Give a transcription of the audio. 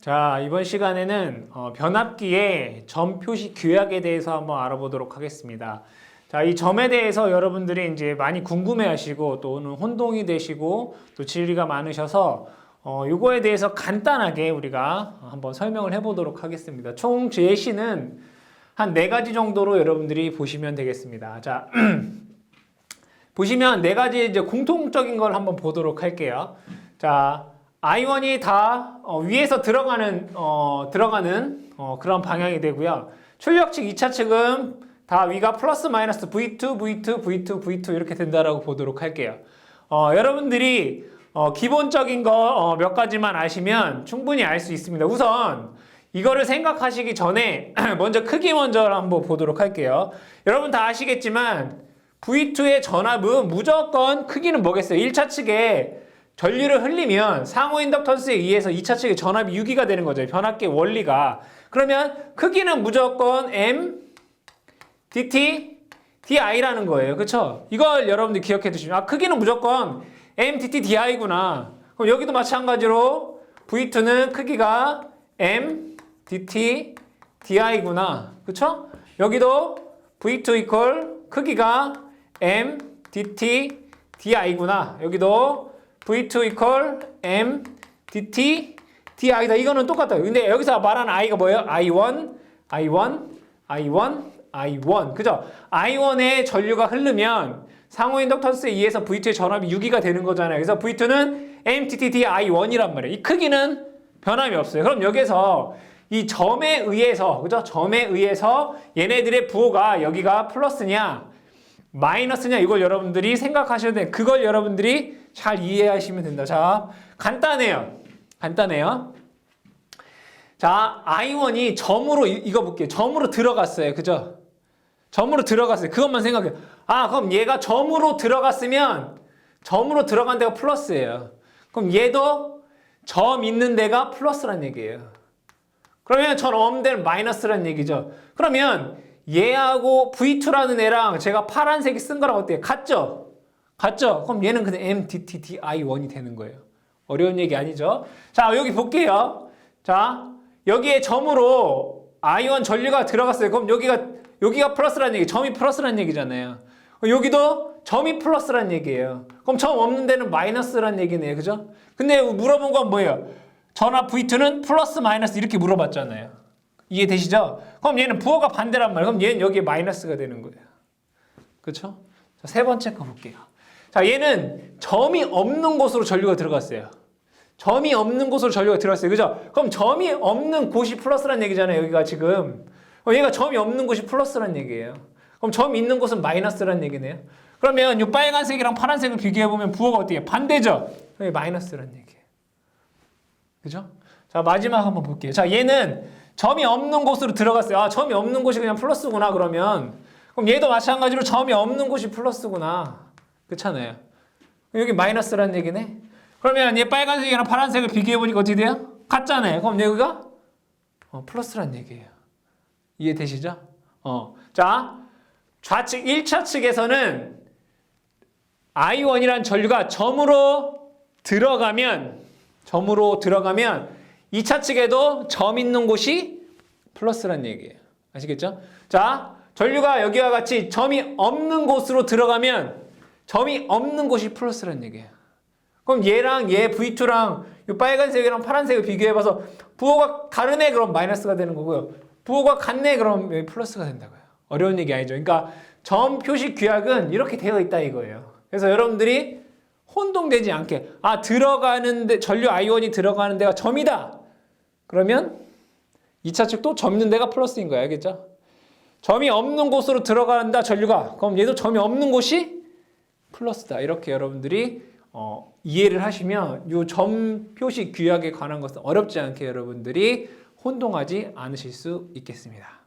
자, 이번 시간에는 어, 변압기의 점 표시 규약에 대해서 한번 알아보도록 하겠습니다. 자, 이 점에 대해서 여러분들이 이제 많이 궁금해 하시고 또는 혼동이 되시고 또 질의가 많으셔서 어, 요거에 대해서 간단하게 우리가 한번 설명을 해보도록 하겠습니다. 총 제시는 한 네 가지 정도로 여러분들이 보시면 되겠습니다. 자, 보시면 네 가지 이제 공통적인 걸 한번 보도록 할게요. 자, I1이 다 어, 위에서 들어가는 어, 들어가는 어, 그런 방향이 되고요. 출력 측 2차 측은 다 위가 플러스 마이너스 V2, V2, V2, V2 이렇게 된다라고 보도록 할게요. 어, 여러분들이 어, 기본적인 거몇 가지만 아시면 충분히 알 수 있습니다. 우선 이거를 생각하시기 전에 먼저 크기 먼저 한번 보도록 할게요. 여러분 다 아시겠지만 V2의 전압은 무조건 크기는 뭐겠어요? 1차 측에 전류를 흘리면 상호 인덕턴스에 의해서 2차 측의 전압이 유기가 되는 거죠. 변압기의 원리가. 그러면 크기는 무조건 M dt di라는 거예요. 그렇죠? 이걸 여러분들 기억해 두시면 아 크기는 무조건 M dt di구나. 그럼 여기도 마찬가지로 V2는 크기가 M dt di구나. 그렇죠? 여기도 V2 이퀄 크기가 M dt di구나. 여기도 V2 이퀄 M dt di다. 이거는 똑같아요. 근데 여기서 말하는 i가 뭐예요? i1, i1, i1, i1. 그죠? i1의 전류가 흐르면 상호 인덕턴스에 의해서 V2의 전압이 유기가 되는 거잖아요. 그래서 V2는 MTT I1이란 말이에요. 이 크기는 변함이 없어요. 그럼 여기서 이 점에 의해서, 그죠? 점에 의해서 얘네들의 부호가 여기가 플러스냐, 마이너스냐, 이걸 여러분들이 생각하셔야 돼. 그걸 여러분들이 잘 이해하시면 된다. 자, 간단해요. 간단해요. 자, I1이 점으로, 이- 이거 볼게요. 점으로 들어갔어요. 그죠? 점으로 들어갔어요. 그것만 생각해요. 아, 그럼 얘가 점으로 들어갔으면 점으로 들어간 데가 플러스예요. 그럼 얘도 점 있는 데가 플러스란 얘기예요. 그러면 전 데는 마이너스란 얘기죠. 그러면 얘하고 V2라는 애랑 제가 파란색이 쓴 거랑 어때요? 같죠? 같죠? 그럼 얘는 그냥 MDTDI1이 되는 거예요. 어려운 얘기 아니죠? 자, 여기 볼게요. 자, 여기에 점으로 I1 전류가 들어갔어요. 그럼 여기가 여기가 플러스란 얘기, 점이 플러스란 얘기잖아요. 여기도 점이 플러스란 얘기예요. 그럼 점 없는 데는 마이너스란 얘기네요. 그죠? 근데 물어본 건 뭐예요? 전압 V2는 플러스 마이너스 이렇게 물어봤잖아요. 이해되시죠? 그럼 얘는 부호가 반대란 말이에요. 그럼 얘는 여기에 마이너스가 되는 거예요. 그렇죠? 자, 세 번째 거 볼게요. 자, 얘는 점이 없는 곳으로 전류가 들어갔어요. 점이 없는 곳으로 전류가 들어갔어요. 그죠? 그럼 점이 없는 곳이 플러스란 얘기잖아요. 여기가 지금. 그럼 얘가 점이 없는 곳이 플러스란 얘기예요. 그럼 점이 있는 곳은 마이너스란 얘기네요. 그러면 이 빨간색이랑 파란색을 비교해 보면 부호가 어떻게 반대죠? 여기 마이너스란 얘기예요. 그죠? 자, 마지막 한번 볼게요. 자, 얘는 점이 없는 곳으로 들어갔어요. 아, 점이 없는 곳이 그냥 플러스구나, 그러면. 그럼 얘도 마찬가지로 점이 없는 곳이 플러스구나. 그렇잖아요. 여기 마이너스라는 얘기네. 그러면 얘 빨간색이랑 파란색을 비교해보니까 어떻게 돼요? 같잖아요. 그럼 여기가 어, 플러스란 얘기예요. 이해되시죠? 어. 자, 좌측 1차 측에서는 I1이란 전류가 점으로 들어가면 점으로 들어가면 2차 측에도 점 있는 곳이 플러스란 얘기예요. 아시겠죠? 자, 전류가 여기와 같이 점이 없는 곳으로 들어가면 점이 없는 곳이 플러스란 얘기예요. 그럼 얘랑 얘 V2랑 이 빨간색이랑 파란색을 비교해봐서 부호가 다르네 그럼 마이너스가 되는 거고요. 부호가 같네 그럼 여기 플러스가 된다고요. 어려운 얘기 아니죠. 그러니까 점 표시 규약은 이렇게 되어 있다 이거예요. 그래서 여러분들이 혼동되지 않게 아 들어가는데 전류 I1이 들어가는 데가 점이다. 그러면 2차 측도 점 있는 데가 플러스인 거야. 알겠죠? 점이 없는 곳으로 들어간다 전류가. 그럼 얘도 점이 없는 곳이 플러스다. 이렇게 여러분들이 어, 이해를 하시면 이 점 표시 규약에 관한 것은 어렵지 않게 여러분들이 혼동하지 않으실 수 있겠습니다.